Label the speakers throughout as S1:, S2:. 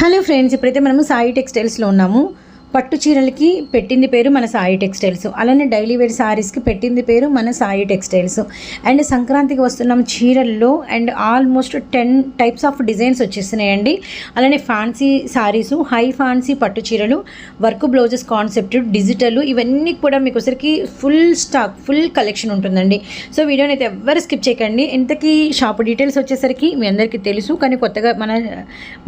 S1: Hello friends ఇప్పుడైతే మనము సాయి టెక్స్టైల్స్లో ఉన్నాము. పట్టు చీరలకి పెట్టింది పేరు మన సాయి టెక్స్టైల్స్. అలానే డైలీ వేర్ సారీస్కి పెట్టింది పేరు మన సాయి టెక్స్టైల్స్. అండ్ సంక్రాంతికి వస్తున్నాం చీరల్లో and almost ten types of designs వచ్చేస్తున్నాయండి అలానే ఫ్యాన్సీ సారీస్ హై ఫ్యాన్సీ పట్టు చీరలు వర్క్ బ్లౌజెస్ కాన్సెప్ట్ డిజిటల్ ఇవన్నీ కూడా మీకు ఒకసారికి ఫుల్ స్టాక్ ఫుల్ కలెక్షన్ ఉంటుందండి. సో వీడియోని అయితే ఎవ్వరు స్కిప్ చేయకండి. ఇంతకీ షాప్ డీటెయిల్స్ వచ్చేసరికి మీ అందరికీ తెలుసు. కానీ కొత్తగా మన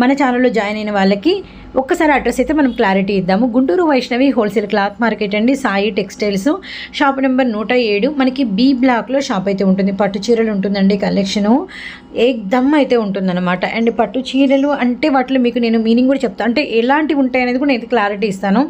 S1: మన ఛానల్లో జాయిన్ అయిన వాళ్ళకి ఒక్కసారి అడ్రస్ అయితే మనం క్లారిటీ ఇద్దాము. Guntur Vaishnavi wholesale cloth market అండి. సాయి టెక్స్టైల్స్. షాప్ నెంబర్ నూట ఏడు. మనకి బి బ్లాక్లో షాప్ అయితే ఉంటుంది. పట్టు చీరలు ఉంటుందండి కలెక్షను. ఏదమ్ అయితే ఉంటుందన్నమాట. అండ్ పట్టు చీరలు అంటే వాటిలో మీకు నేను మీనింగ్ కూడా చెప్తాను అంటే ఎలాంటివి ఉంటాయి అనేది కూడా నేను క్లారిటీ ఇస్తాను.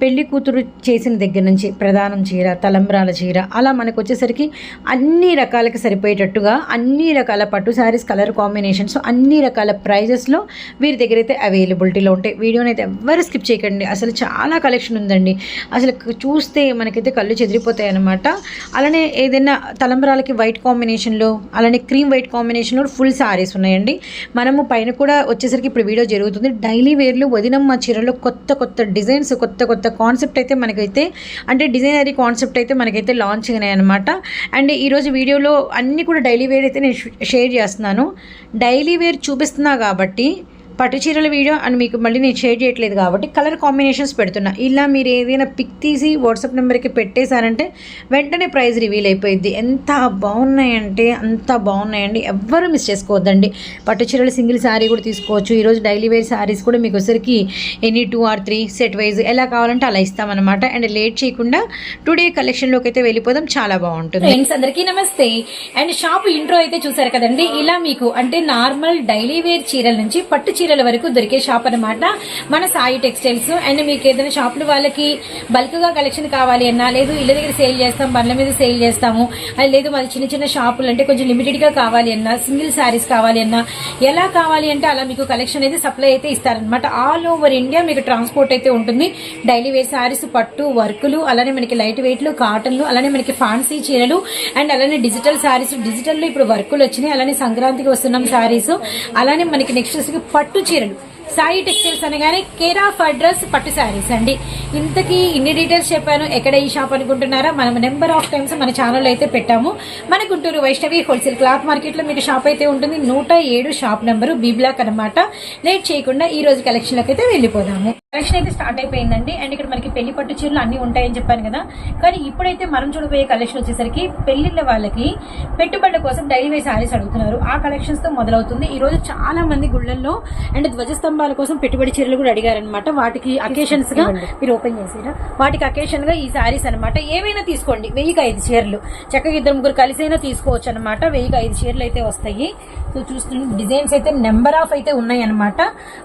S1: పెళ్ళి కూతురు చేసిన దగ్గర నుంచి ప్రధానం చీర తలంబ్రాల చీర అలా మనకు వచ్చేసరికి అన్ని రకాలకి సరిపోయేటట్టుగా అన్ని రకాల పట్టు శారీస్ కలర్ కాంబినేషన్స్ అన్ని రకాల ప్రైజెస్లో వీరి దగ్గర అయితే అవైలబిలిటీలో ఉంటాయి. వీడియోని అయితే ఎవ్వరు స్కిప్ చేయకండి. అసలు చాలా కలెక్షన్ ఉందండి. అసలు చూస్తే మనకైతే కళ్ళు చెదిరిపోతాయి అనమాట అలానే ఏదైనా తలంబ్రాలకి వైట్ కాంబినేషన్లో అలానే క్రీమ్ వైట్ కాంబినేషన్లో ఫుల్ శారీస్ ఉన్నాయండి. మనము పైన కూడా వచ్చేసరికి ఇప్పుడు వీడియో జరుగుతుంది. డైలీ వేర్లు వదినమ్మ చీరలో కొత్త కొత్త డిజైన్స్ కొత్త కొత్త కాన్సెప్ట్ అయితే మనకైతే అంటే డిజైనరీ కాన్సెప్ట్ అయితే మనకైతే లాంచ్ అయినాయి అనమాట అండ్ ఈరోజు వీడియోలో అన్నీ కూడా డైలీ వేర్ అయితే నేను షేర్ చేస్తున్నాను. డైలీ వేర్ చూపిస్తున్నా కాబట్టి పట్టు చీరల వీడియో అని మీకు మళ్ళీ నేను షేర్ చేయట్లేదు కాబట్టి కలర్ కాంబినేషన్స్ పెడుతున్నా. ఇలా మీరు ఏదైనా పిక్ తీసి వాట్సాప్ నెంబర్కి పెట్టేశారంటే వెంటనే ప్రైస్ రివీల్ అయిపోయింది ఎంత బాగున్నాయంటే అంత బాగున్నాయండి. ఎవ్వరూ మిస్ చేసుకోవద్దండి. పట్టు చీరల సింగిల్ శారీ కూడా తీసుకోవచ్చు. ఈరోజు డైలీ వేర్ శారీస్ కూడా మీకు ఒకసారికి any two or three set wise ఎలా కావాలంటే అలా ఇస్తామన్నమాట. అండ్ లేట్ చేయకుండా టుడే కలెక్షన్లోకి అయితే వెళ్ళిపోదాం. చాలా బాగుంటుంది.
S2: ఫ్రెండ్స్ అందరికీ నమస్తే. అండ్ షాప్ ఇంట్రో అయితే చూసారు కదండి. ఇలా మీకు అంటే నార్మల్ డైలీ వేర్ చీరల నుంచి పట్టు చీరల వరకు దొరికే షాప్ అన్నమాట. మన సాయి టెక్స్టైల్స్. అండ్ మీకు ఏదైనా షాపులు వాళ్ళకి బల్క్గా కలెక్షన్ కావాలి అన్నా లేదు ఇళ్ళ దగ్గర సేల్ చేస్తాం బండ్ల మీద సేల్ చేస్తాము అది లేదు మాది చిన్న చిన్న షాపులు అంటే కొంచెం లిమిటెడ్గా కావాలి అన్నా సింగిల్ శారీస్ కావాలి అన్నా ఎలా కావాలి అంటే అలా మీకు కలెక్షన్ అయితే సప్లై అయితే ఇస్తారనమాట ఆల్ ఓవర్ ఇండియా మీకు ట్రాన్స్పోర్ట్ అయితే ఉంటుంది. డైలీ వేర్ శారీస్ పట్టు వర్కులు అలానే మనకి లైట్ వెయిట్లు కాటన్లు అలానే మనకి ఫ్యాన్సీ చీరలు అండ్ అలానే డిజిటల్ శారీస్ డిజిటల్లో ఇప్పుడు వర్కులు వచ్చినాయి అలానే సంక్రాంతికి వస్తున్నాం శారీస్ అలానే మనకి నెక్స్ట్ పట్టు పట్టు చీరలు. సాయి టెక్స్టైల్స్ అనగానే కేర్ ఆఫ్ అడ్రస్ పట్టు శారీస్ అండి. ఇంతకీ ఇన్ని డీటెయిల్స్ చెప్పాను. ఎక్కడ ఈ షాప్ అనుకుంటున్నారా? మనం నెంబర్ ఆఫ్ టైమ్స్ మన ఛానల్ అయితే పెట్టాము. మన గుంటూరు వైష్ణవి హోల్సేల్ క్లాత్ మార్కెట్లో మీకు షాప్ అయితే ఉంటుంది. నూట ఏడు షాప్ నెంబరు బీ బ్లాక్ అనమాట లేట్ చేయకుండా ఈ రోజు కలెక్షన్లోకి అయితే వెళ్ళిపోదాము. కలెక్షన్ అయితే స్టార్ట్ అయిపోయిందండి. అండ్ ఇక్కడ మనకి పెళ్ళి పట్టు చీరలు అన్ని ఉంటాయని చెప్పాను కదా. కానీ ఇప్పుడైతే మనం చూడబోయే కలెక్షన్ వచ్చేసరికి పెళ్ళిళ్ళ వాళ్ళకి పెట్టుబడుల కోసం డైలీ వేర్ శారీస్ అడుగుతున్నారు. ఆ కలెక్షన్స్తో మొదలవుతుంది. ఈ రోజు చాలా మంది గుళ్ళల్లో అండ్ ధ్వజస్తంభాల కోసం పెట్టుబడి చీరలు కూడా అడిగారనమాట వాటికి అకేషన్స్గా మీరు ఓపెన్ చేసిరా? వాటికి అకేషన్గా ఈ శారీస్ అనమాట ఏమైనా తీసుకోండి. వెయ్యికి ఐదు చీరలు. చక్కగా ఇద్దరు ముగ్గురు కలిసైనా తీసుకోవచ్చు అనమాట వెయ్యికి ఐదు చీరలు అయితే వస్తాయి. సో చూస్తున్న. డిజైన్స్ అయితే నెంబర్ ఆఫ్ అయితే ఉన్నాయి అనమాట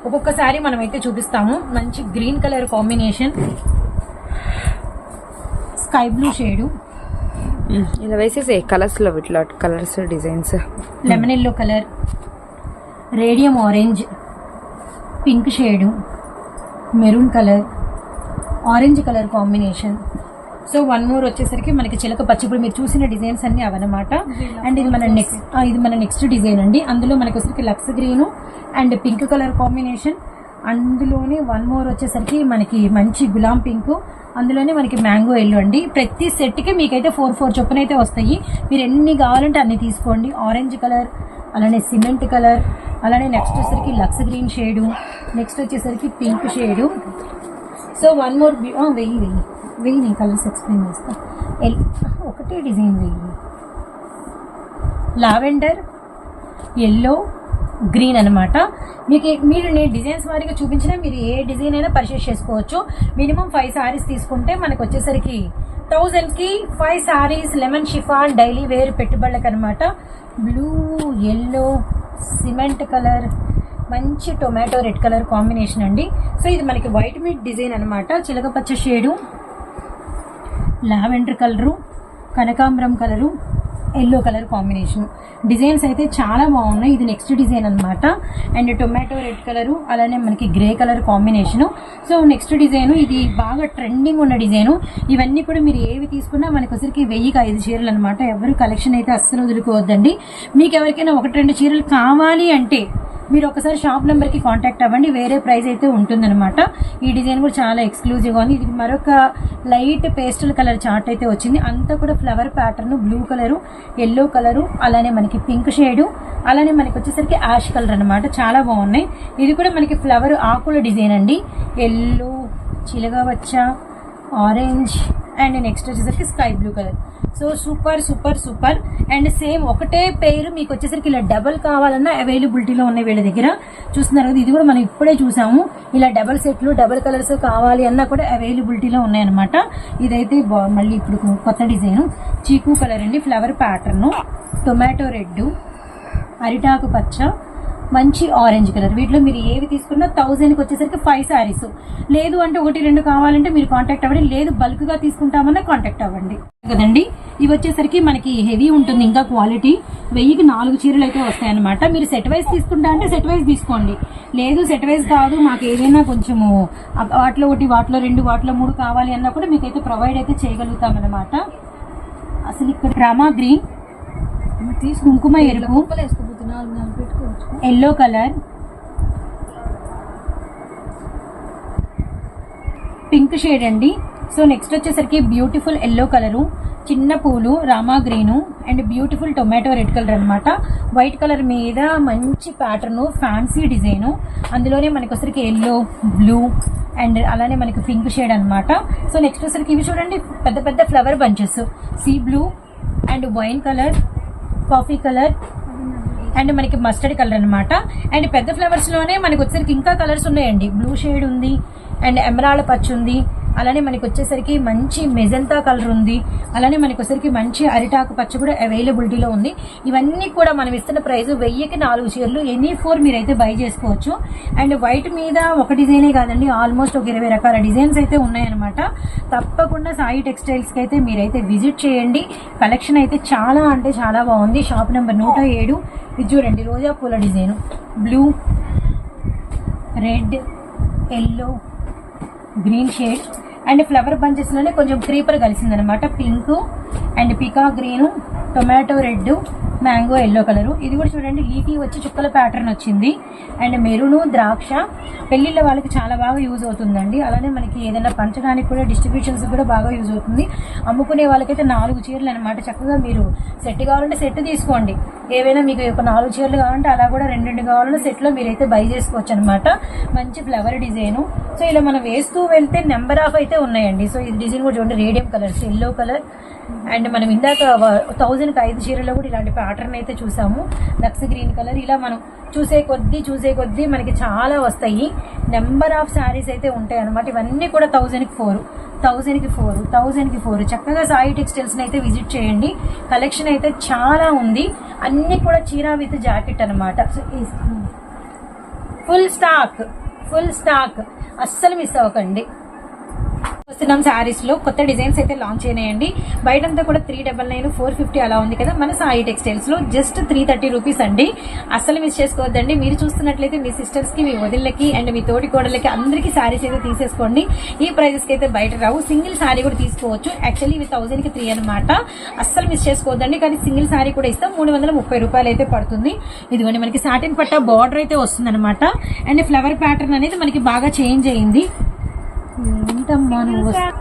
S2: ఒక్కొక్కసారి మనం అయితే చూపిస్తాము. మంచి green colour combination sky blue shade
S3: ఇలా వేసేసే కలర్స్లో ఇట్లా colours designs
S2: lemon yellow colour radium orange pink shade maroon colour orange colour combination. So one more వచ్చేసరికి మనకి చిలక పచ్చి ఇప్పుడు మీరు చూసిన డిజైన్స్ అన్ని అవన్నమాట. అండ్ ఇది మన నెక్స్ట్ ఇది మన నెక్స్ట్ డిజైన్ అండి. అందులో మనకి వచ్చేసరికి lux green and pink colour combination. అందులోనే వన్ మోర్ వచ్చేసరికి మనకి మంచి గులాం పింక్. అందులోనే మనకి మ్యాంగో ఎల్లో అండి. ప్రతి సెట్కి మీకైతే ఫోర్ ఫోర్ చొప్పున అయితే వస్తాయి. మీరు ఎన్ని కావాలంటే అన్ని తీసుకోండి. ఆరెంజ్ కలర్ అలానే సిమెంట్ కలర్ అలానే నెక్స్ట్ వచ్చేసరికి లక్స్ గ్రీన్ షేడు నెక్స్ట్ వచ్చేసరికి pink shade. So one more వెయ్యి వెయ్యి. వెయ్యి నేను కలర్స్ ఎక్స్ప్లెయిన్ చేస్తాను ఎల్ ఒకటే డిజైన్ వెయ్యి. లావెండర్ ఎల్లో గ్రీన్ అనమాట మీకు మీరు నేను డిజైన్స్ వారిగా చూపించినా మీరు ఏ డిజైన్ అయినా పర్చేస్ చేసుకోవచ్చు. మినిమం ఫైవ్ సారీస్ తీసుకుంటే మనకు వచ్చేసరికి థౌజండ్కి five saris lemon chiffon daily wear పెట్టుబడులకు అనమాట బ్లూ ఎల్లో సిమెంట్ కలర్ మంచి టొమాటో రెడ్ కలర్ కాంబినేషన్ అండి. సో ఇది మనకి వైట్ మీట్ డిజైన్ అనమాట చిలకపచ్చ షేడు లావెండర్ కలరు కనకాంబరం colour yellow colour combination. Designs అయితే చాలా బాగున్నాయి. ఇది నెక్స్ట్ డిజైన్ అనమాట అండ్ టొమాటో రెడ్ కలరు అలానే మనకి grey colour combination. So next design ఇది బాగా ట్రెండింగ్ ఉన్న డిజైను. ఇవన్నీ కూడా మీరు ఏవి తీసుకున్నా మనకు ఒకసారికి వెయ్యికి ఐదు చీరలు అనమాట ఎవరు కలెక్షన్ అయితే అస్సలు వదులుకోవద్దండి. మీకు ఎవరికైనా ఒకటి రెండు చీరలు కావాలి అంటే మీరు ఒకసారి షాప్ నెంబర్కి కాంటాక్ట్ అవ్వండి. వేరే ప్రైస్ అయితే ఉంటుందన్నమాట. ఈ డిజైన్ కూడా చాలా ఎక్స్క్లూజివ్గా ఉంది. ఇది మరొక లైట్ పేస్టల్ కలర్ చార్ట్ అయితే వచ్చింది. అంతా కూడా flower pattern blue colour yellow colour అలానే మనకి పింక్ షేడు అలానే మనకి వచ్చేసరికి యాష్ కలర్ అనమాట చాలా బాగున్నాయి. ఇది కూడా మనకి ఫ్లవర్ ఆకుల డిజైన్ అండి. ఎల్లో చిలగవచ్చ ఆరెంజ్ అండ్ నెక్స్ట్ వచ్చేసరికి sky blue colour. So super super super. And same ఒకటే పేరు మీకు వచ్చేసరికి ఇలా డబల్ కావాలన్నా అవైలబిలిటీలో ఉన్నాయి వీళ్ళ దగ్గర. చూస్తున్నారు కదా ఇది కూడా మనం ఇప్పుడే చూసాము. ఇలా డబల్ సెట్లు డబల్ కలర్స్ కావాలి అన్నా కూడా అవైలబిలిటీలో ఉన్నాయన్నమాట. ఇదైతే బా- మళ్ళీ ఇప్పుడు కొత్త డిజైన్. చీకు కలర్ అండి ఫ్లవర్ ప్యాటర్న్. టొమాటో రెడ్ అరిటాకు పచ్చ మంచి ఆరెంజ్ కలర్ వీటిలో మీరు ఏవి తీసుకున్నా థౌజండ్కి వచ్చేసరికి ఫైవ్ శారీస్ లేదు అంటే ఒకటి రెండు కావాలంటే మీరు కాంటాక్ట్ అవ్వండి. లేదు బల్క్గా తీసుకుంటామన్నా కాంటాక్ట్ అవ్వండి. కదండి? ఇవి వచ్చేసరికి మనకి హెవీ ఉంటుంది ఇంకా క్వాలిటీ వెయ్యికి నాలుగు చీరలు అయితే వస్తాయన్నమాట. మీరు సెట్ వైజ్ తీసుకుంటా అంటే సెట్ వైజ్ తీసుకోండి. లేదు సెట్ వైజ్ కాదు. మాకు ఏదైనా కొంచెము వాటిలో ఒకటి వాటిలో రెండు వాటిలో మూడు కావాలి అన్నా కూడా మీకైతే ప్రొవైడ్ అయితే చేయగలుగుతాం అనమాట అసలు ఇక్కడ రామా గ్రీన్. కుంకుమ ఎరుపు. ఎల్లో కలర్ పింక్ షేడ్ అండి. సో నెక్స్ట్ వచ్చేసరికి బ్యూటిఫుల్ ఎల్లో కలరు చిన్న పూలు Rama green and beautiful tomato red colour అనమాట వైట్ కలర్ మీద మంచి ప్యాటర్ను ఫ్యాన్సీ డిజైను. అందులోనే మనకి వచ్చరికి ఎల్లో బ్లూ అండ్ అలానే మనకి పింక్ షేడ్ అన్నమాట. సో నెక్స్ట్ వచ్చరికి ఇవి చూడండి పెద్ద పెద్ద flower bunches. Sea blue and wine colour coffee colour and మనకి మస్టర్డ్ కలర్ అనమాట అండ్ పెద్ద ఫ్లవర్స్లోనే మనకి వచ్చేసరికి ఇంకా కలర్స్ ఉన్నాయండి. బ్లూ షేడ్ ఉంది అండ్ ఎమరాళ్ళ పచ్చి ఉంది అలానే మనకి వచ్చేసరికి మంచి మెజంతా కలర్ ఉంది. అలానే మనకి వచ్చేసరికి మంచి అరిటాకు పచ్చ కూడా అవైలబిలిటీలో ఉంది. ఇవన్నీ కూడా మనం ఇస్తున్న ప్రైస్ వెయ్యికి నాలుగు చీరలు. ఎనీ ఫోర్ మీరైతే బై చేసుకోవచ్చు. అండ్ వైట్ మీద ఒక డిజైనే కాదండి ఆల్మోస్ట్ ఒక ఇరవై రకాల డిజైన్స్ అయితే ఉన్నాయన్నమాట. తప్పకుండా సాయి టెక్స్టైల్స్కి అయితే మీరైతే విజిట్ చేయండి. కలెక్షన్ అయితే చాలా అంటే చాలా బాగుంది. షాప్ నెంబర్ నూట ఏడు. ఇది చూడండి రోజా పూల design. Blue red yellow green shade and flower బంచెస్లోనే కొంచెం క్రీపర్ కలిసిందనమాట. Pink and pika green tomato red mango yellow colour. ఇది కూడా చూడండి లీఫీ వచ్చి చుక్కల ప్యాటర్న్ వచ్చింది. అండ్ మెరూను ద్రాక్ష. పెళ్ళిళ్ళ వాళ్ళకి చాలా బాగా యూజ్ అవుతుందండి. అలానే మనకి ఏదైనా పంచడానికి కూడా డిస్ట్రిబ్యూషన్స్ కూడా బాగా యూజ్ అవుతుంది. అమ్ముకునే వాళ్ళకైతే నాలుగు చీరలు అనమాట చక్కగా మీరు సెట్ కావాలంటే సెట్ తీసుకోండి. ఏవైనా మీకు ఒక నాలుగు చీరలు కావాలంటే అలా కూడా రెండు రెండు కావాలంటే సెట్లో మీరైతే బై చేసుకోవచ్చు అనమాట మంచి ఫ్లవర్ డిజైన్ సో ఇలా మనం వేస్తూ వెళ్తే నెంబర్ ఆఫ్ అయితే ఉన్నాయండి. సో ఇది డిజైన్ కూడా చూడండి radium colours yellow colour and మనం ఇందాక థౌజండ్కి ఐదు చీరలో కూడా ఇలాంటి ప్యాటర్న్ అయితే చూసాము. నక్స్ గ్రీన్ కలర్ ఇలా మనం చూసే కొద్దీ చూసే కొద్దీ మనకి చాలా వస్తాయి. నెంబర్ ఆఫ్ శారీస్ అయితే ఉంటాయి అనమాట ఇవన్నీ కూడా థౌజండ్కి ఫోర్ థౌజండ్కి ఫోర్ థౌజండ్కి ఫోర్ చక్కగా సాయి టెక్స్టైల్స్ని అయితే విజిట్ చేయండి. కలెక్షన్ అయితే చాలా ఉంది. అన్నీ కూడా చీర విత్ జాకెట్ అనమాట ఫుల్ స్టాక్ ఫుల్ స్టాక్ అస్సలు మిస్ అవ్వకండి. వస్తున్నాం శారీస్లో. కొత్త డిజైన్స్ అయితే లాంచ్ అయినాయండి. బయటంతా కూడా three double nine four fifty అలా ఉంది కదా. మన సాయి టెక్స్టైల్స్లో. జస్ట్ త్రీ థర్టీ రూపీస్ అండి. అస్సలు మిస్ చేసుకోవద్దండి. మీరు చూస్తున్నట్లయితే మీ సిస్టర్స్కి మీ వదిళ్ళకి అండ్ మీ తోటి కోడలకి అందరికీ శారీస్ అయితే తీసేసుకోండి. ఈ ప్రైజెస్కి అయితే బయట రావు. సింగిల్ శారీ కూడా తీసుకోవచ్చు. యాక్చువల్లీ ఇవి థౌసండ్కి త్రీ అనమాట అస్సలు మిస్ చేసుకోవద్దండి. కానీ సింగిల్ శారీ కూడా ఇస్తాం. మూడు వందల ముప్పై రూపాయలు అయితే పడుతుంది. ఇదిగోండి మనకి సాటిన్ పట్ట బార్డర్ అయితే వస్తుందనమాట అండ్ ఫ్లవర్ ప్యాటర్న్ అనేది మనకి బాగా చేంజ్ అయింది. ఏంటమ్మా మనం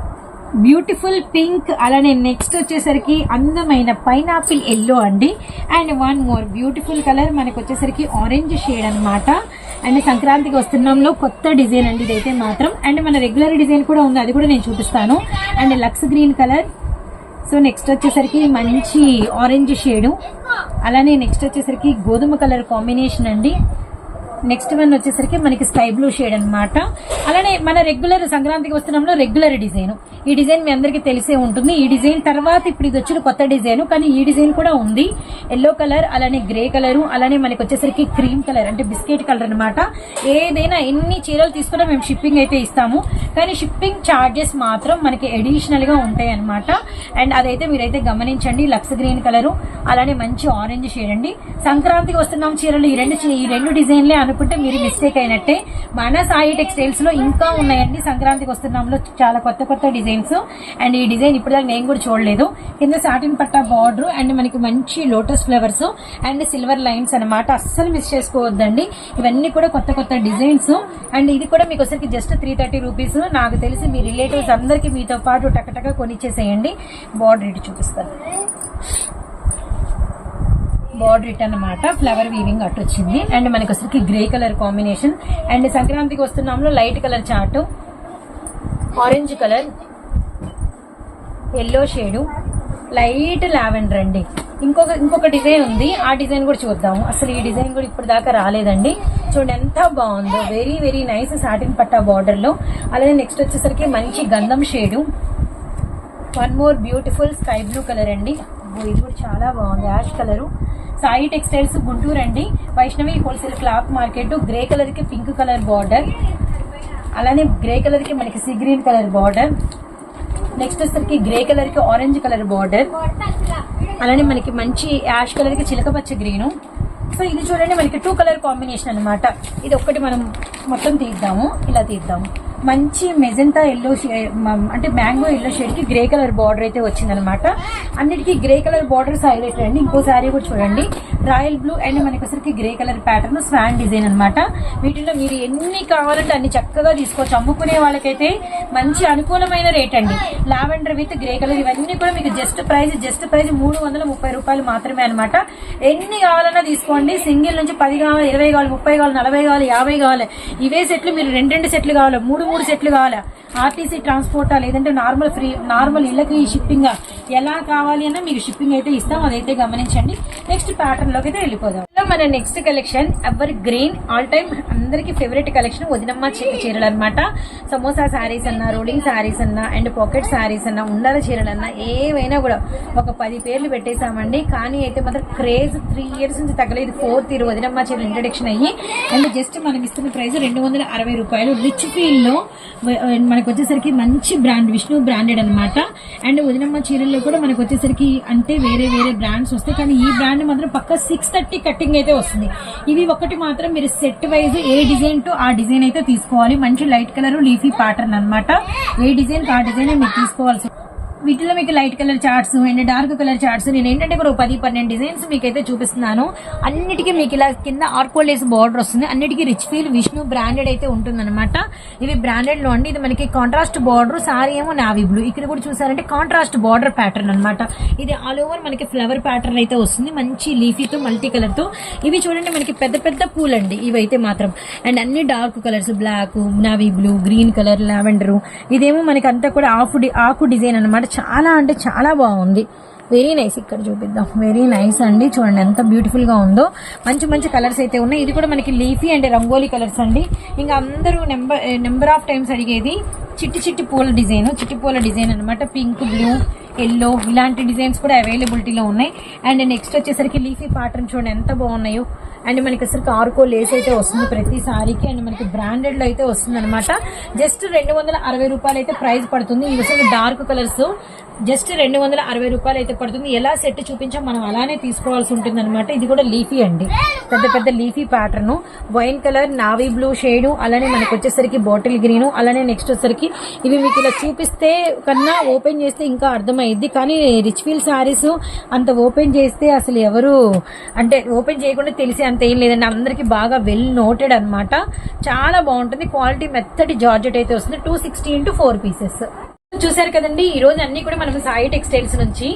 S2: బ్యూటిఫుల్ పింక్ అలానే నెక్స్ట్ వచ్చేసరికి అందమైన పైనాపిల్ ఎల్లో అండి. And one more beautiful colour మనకు వచ్చేసరికి ఆరెంజ్ షేడ్ అన్నమాట. అండ్ సంక్రాంతికి వస్తున్నాంలో కొత్త డిజైన్ అండి ఇదైతే మాత్రం. అండ్ మన రెగ్యులర్ డిజైన్ కూడా ఉంది అది కూడా నేను చూపిస్తాను. And lux green colour so next వచ్చేసరికి మంచి ఆరెంజ్ షేడు అలానే నెక్స్ట్ వచ్చేసరికి గోధుమ కలర్ కాంబినేషన్ అండి. నెక్స్ట్ వన్ వచ్చేసరికి మనకి స్కై బ్లూ షేడ్ అనమాట అలానే మన రెగ్యులర్ సంక్రాంతికి వస్తున్నాంలో రెగ్యులర్ డిజైన్ ఈ డిజైన్ మీ అందరికీ తెలిసే ఉంటుంది. ఈ డిజైన్ తర్వాత ఇప్పుడు ఇది వచ్చిన కొత్త డిజైన్ కానీ ఈ డిజైన్ కూడా ఉంది. ఎల్లో కలర్ అలానే గ్రే కలర్ అలానే మనకి వచ్చేసరికి క్రీమ్ కలర్ అంటే బిస్కెట్ కలర్ అనమాట ఏదైనా ఎన్ని చీరలు తీసుకున్నా మేము షిప్పింగ్ అయితే ఇస్తాము. కానీ షిప్పింగ్ ఛార్జెస్ మాత్రం మనకి అడిషనల్గా ఉంటాయి అనమాట అండ్ అదైతే మీరైతే గమనించండి. లక్స్ గ్రీన్ కలర్ అలానే మంచి ఆరెంజ్ షేడ్ అండి. సంక్రాంతికి వస్తున్నాం చీరలు. ఈ రెండు ఈ రెండు డిజైన్లే అనుకుంటే మీరు మిస్టేక్ అయినట్టే. మన సాయి టెక్స్టైల్స్లో ఇంకా ఉన్నాయండి. సంక్రాంతికి వస్తున్నాంలో చాలా కొత్త కొత్త డిజైన్స్. అండ్ ఈ డిజైన్ ఇప్పటిదాకా నేను కూడా చూడలేదు. కింద సాటిన్ పట్టా బార్డర్ అండ్ మనకి మంచి lotus flowers and silver lines అన్నమాట. అస్సలు మిస్ చేసుకోవద్దండి. ఇవన్నీ కూడా కొత్త కొత్త డిజైన్స్. అండ్ ఇది కూడా మీకు వచ్చరికి జస్ట్ త్రీ థర్టీ రూపీస్ నాకు తెలిసి మీ రిలేటివ్స్ అందరికీ మీతో పాటు టకటక కొనిచ్చేసేయండి. బార్డర్ ఇటు చూపిస్తాను. బార్డర్ ఇట్ అన్నమాట. ఫ్లవర్ వీవింగ్ అటు వచ్చింది. అండ్ మనకి వచ్చరికి grey colour combination and Sankranthiki Vasthunnam light colour chart orange colour yellow shade light lavender అండి. ఇంకొక ఇంకొక డిజైన్ ఉంది. ఆ డిజైన్ కూడా చూద్దాము. అసలు ఈ డిజైన్ కూడా ఇప్పుడు దాకా రాలేదండి. చూడండి ఎంత బాగుందో. వెరీ వెరీ నైస్ సాటిన్ పట్టా బార్డర్లో అలాగే నెక్స్ట్ వచ్చేసరికి మంచి గంధం shade one more beautiful sky blue colour అండి. అబ్బో, ఇది కూడా చాలా బాగుంది. Ash colour. Sai textiles Guntur అండి. Vaishnavi wholesale cloth market grey కలర్కి పింక్ కలర్ బార్డర్. అలానే గ్రే కలర్కి మనకి sea green colour border. Next వచ్చేసరికి గ్రే కలర్కి ఆరెంజ్ కలర్ బార్డర్. అలానే మనకి మంచి యాష్ కలర్కి చిలక పచ్చ గ్రీను. సో ఇది చూడండి మనకి టూ కలర్ కాంబినేషన్ అన్నమాట. ఇది ఒక్కటి మనం మొత్తం తీద్దాము. ఇలా తీద్దాము. మంచి మెజెంటా ఎల్లో అంటే మ్యాంగో ఎల్లో షేడ్కి గ్రే కలర్ బార్డర్ అయితే వచ్చిందనమాట అన్నిటికీ గ్రే కలర్ బార్డర్స్ హైలైట్ అండి ఇంకోసారి కూడా చూడండి. రాయల్ బ్లూ అండ్ మనకి grey colour pattern swan design అనమాట వీటిలో మీరు ఎన్ని కావాలంటే అన్ని చక్కగా తీసుకోవచ్చు. అమ్ముకునే వాళ్ళకైతే మంచి అనుకూలమైన రేట్ అండి. లావెండర్ విత్ గ్రే కలర్ ఇవన్నీ కూడా మీకు జస్ట్ ప్రైస్ జస్ట్ ప్రైస్ మూడు వందల ముప్పై రూపాయలు మాత్రమే అనమాట ఎన్ని కావాలన్నా తీసుకోండి. సింగిల్ నుంచి పది కావాలి ఇరవై కావాలి ముప్పై కావాలి నలభై కావాలి యాభై కావాలి. ఇవే సెట్లు మీరు రెండు రెండు సెట్లు కావాలి మూడు మూడు సెట్లు కావాలా. ఆర్టీసీ ట్రాన్స్పోర్టా లేదంటే నార్మల్ ఫ్రీ నార్మల్ ఇళ్ళకి షిప్పింగ్ ఎలా కావాలి అన్నా మీకు షిప్పింగ్ అయితే ఇస్తాం అదైతే గమనించండి. నెక్స్ట్ ప్యాటర్న్లోకి అయితే వెళ్ళిపోదాం. మన next collection evergreen all time అందరికి ఫేవరెట్ కలెక్షన్ వదినమ్మ చీరలు అనమాట సమోసా శారీస్ అన్న రోలింగ్ శారీస్ అన్న అండ్ పాకెట్ శారీస్ అన్న ఉండాల చీరలు అన్న ఏవైనా కూడా ఒక పది పేర్లు పెట్టేశామండి. కానీ అయితే మాత్రం క్రేజ్ త్రీ ఇయర్స్ నుంచి తగ్గలేదు. ఫోర్త్ ఇయర్ వదినమ్మ చీరలు ఇంట్రడక్షన్ అయ్యి అండ్ జస్ట్ మనం ఇస్తున్న ప్రైస్ రెండు వందల అరవై రూపాయలు. రిచ్ ఫీల్లో మనకు వచ్చేసరికి మంచి బ్రాండ్ విష్ణు బ్రాండెడ్ అనమాట అండ్ వదినమ్మ చీరల్లో కూడా మనకు వచ్చేసరికి అంటే వేరే వేరే బ్రాండ్స్ వస్తాయి. కానీ ఈ బ్రాండ్ మాత్రం పక్క సిక్స్ థర్టీ కటింగ్ అయితే వస్తుంది. ఇవి ఒకటి మాత్రం మీరు సెట్ వైజ్ ఏ డిజైన్ టు ఆ డిజైన్ అయితే తీసుకోవాలి. మంచి లైట్ కలర్ లీఫీ ప్యాటర్న్ అన్నమాట. ఏ డిజైన్ ఆ డిజైన్ మీరు తీసుకోవాల్సి వీటిలో మీకు light colour charts and dark colour charts నేను ఏంటంటే ఇప్పుడు పది పన్నెండు డిజైన్స్ మీకు అయితే చూపిస్తున్నాను. అన్నిటికీ మీకు ఇలా కింద ఆర్కోలేస్ బార్డర్ వస్తుంది. అన్నిటికీ రిచ్ ఫీల్ విష్ణు బ్రాండెడ్ అయితే ఉంటుందన్నమాట. ఇవి బ్రాండెడ్లో అండి. ఇది మనకి కాంట్రాస్ట్ బార్డర్ సారీ ఏమో నావీ బ్లూ ఇక్కడ కూడా చూసారంటే కాంట్రాస్ట్ బార్డర్ ప్యాటర్న్ అన్నమాట. ఇది ఆల్ ఓవర్ మనకి ఫ్లవర్ ప్యాటర్న్ అయితే వస్తుంది. మంచి లీఫీతో మల్టీ కలర్తో. ఇవి చూడండి మనకి పెద్ద పెద్ద పూలండి ఇవి అయితే మాత్రం. అండ్ అన్ని dark colours black navy blue green colour lavender ఇదేమో మనకి అంతా కూడా ఆఫ్ డి- ఆకు డిజైన్ అన్నమాట. చాలా అంటే చాలా బాగుంది. వెరీ నైస్ ఇక్కడ చూపిద్దాం. వెరీ నైస్ అండి. చూడండి ఎంత బ్యూటిఫుల్గా ఉందో. మంచి మంచి కలర్స్ అయితే ఉన్నాయి. ఇది కూడా మనకి లీఫీ అండ్ రంగోలీ కలర్స్ అండి. ఇంకా అందరూ నెంబర్ నెంబర్ ఆఫ్ టైమ్స్ అడిగేది చిట్టి చిట్టి పూల డిజైన్ చిట్టి పూల డిజైన్ అన్నమాట. పింక్ బ్లూ ఎల్లో ఇలాంటి డిజైన్స్ కూడా అవైలబిలిటీలో ఉన్నాయి. అండ్ నెక్స్ట్ వచ్చేసరికి లీఫీ ప్యాటర్న్ చూడండి ఎంత బాగున్నాయో. అండ్ మనకి అసలు కార్కో లేస్ అయితే వస్తుంది ప్రతి సారీకి అండ్ మనకి బ్రాండెడ్లో అయితే వస్తుంది అనమాట జస్ట్ రెండు వందల అరవై రూపాయలు అయితే ప్రైస్ పడుతుంది. ఇవి అసలు డార్క్ కలర్స్ జస్ట్ రెండు వందల అరవై రూపాయలు అయితే పడుతుంది. ఎలా సెట్ చూపించాం మనం అలానే తీసుకోవాల్సి ఉంటుంది అనమాట ఇది కూడా లీఫీ అండి. పెద్ద పెద్ద leafy pattern. Wine colour navy blue shade అలానే మనకి వచ్చేసరికి బాటిల్ గ్రీన్ అలానే నెక్స్ట్ వచ్చేసరికి ఇవి మీకు ఇలా చూపిస్తే కన్నా ఓపెన్ చేస్తే ఇంకా అర్థమైద్ది. కానీ రిచ్ ఫీల్ సారీస్ అంత ఓపెన్ చేస్తే అసలు ఎవరు అంటే ఓపెన్ చేయకుండా తెలిసి అంత ఏం లేదండి. అందరికి బాగా వెల్ నోటెడ్ అనమాట చాలా బాగుంటుంది. క్వాలిటీ మెత్తటి జార్జెట్ అయితే వస్తుంది. Two sixty into four pieces. చూసారు కదండి ఈ రోజు అన్ని కూడా మనం సాయి టెక్స్టైల్స్ నుంచి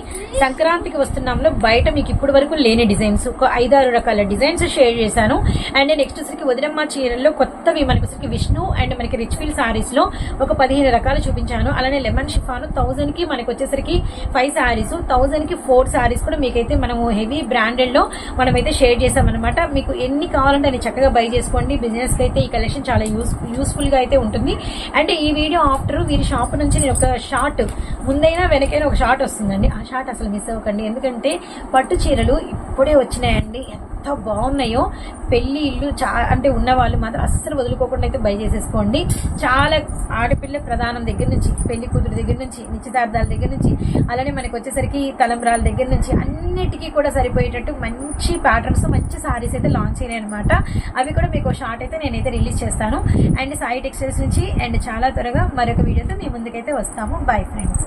S2: సంక్రాంతికి వస్తున్నాంలో బయట మీకు ఇప్పటి వరకు లేని డిజైన్స్. ఒక ఐదారు రకాల డిజైన్స్ షేర్ చేశాను. అండ్ నెక్స్ట్ వచ్చరికి వదిలమ్మ చీరల్లో కొత్తవి మనకి వచ్చరికి విష్ణు అండ్ మనకి రిచ్ ఫీల్ సారీస్లో ఒక పదిహేను రకాలు చూపించాను. అలానే లెమన్ షిఫాను థౌసండ్కి మనకు వచ్చేసరికి ఫైవ్ సారీస్ థౌసండ్కి ఫోర్ సారీస్ కూడా మీకైతే మనము హెవీ బ్రాండెడ్లో మనమైతే షేర్ చేసామన్నమాట మీకు ఎన్ని కావాలంటే అన్ని చక్కగా బై చేసుకోండి. బిజినెస్కి అయితే ఈ కలెక్షన్ చాలా యూస్ యూస్ఫుల్గా అయితే ఉంటుంది. అండ్ ఈ వీడియో ఆఫ్టర్ వీరి షాప్ నుంచి నేను షార్ట్ ముందైనా వెనకైనా ఒక షార్ట్ వస్తుందండి. ఆ షార్ట్ అసలు మిస్ అవ్వకండి. ఎందుకంటే పట్టు చీరలు ఇప్పుడే వచ్చినాయండి. ఎంత బాగున్నాయో పెళ్ళి ఇల్లు చా అంటే ఉన్న వాళ్ళు మాత్రం అస్సలు వదులుకోకుండా అయితే బై చేసేసుకోండి. చాలా ఆడపిల్ల ప్రధానం దగ్గర నుంచి పెళ్ళి కూతురు దగ్గర నుంచి నిశ్చితార్థాల దగ్గర నుంచి అలానే మనకు వచ్చేసరికి తలంబ్రాల దగ్గర నుంచి అన్నిటికీ కూడా సరిపోయేటట్టు మంచి ప్యాటర్న్స్ మంచి సారీస్ అయితే లాంచ్ అయినాయి అనమాట అవి కూడా మీకు షార్ట్ అయితే నేనైతే రిలీజ్ చేస్తాను. అండ్ సాయి టెక్స్టైల్స్ నుంచి అండ్ చాలా త్వరగా మరొక వీడియోతో మీ ముందుకైతే వస్తాము. Bye friends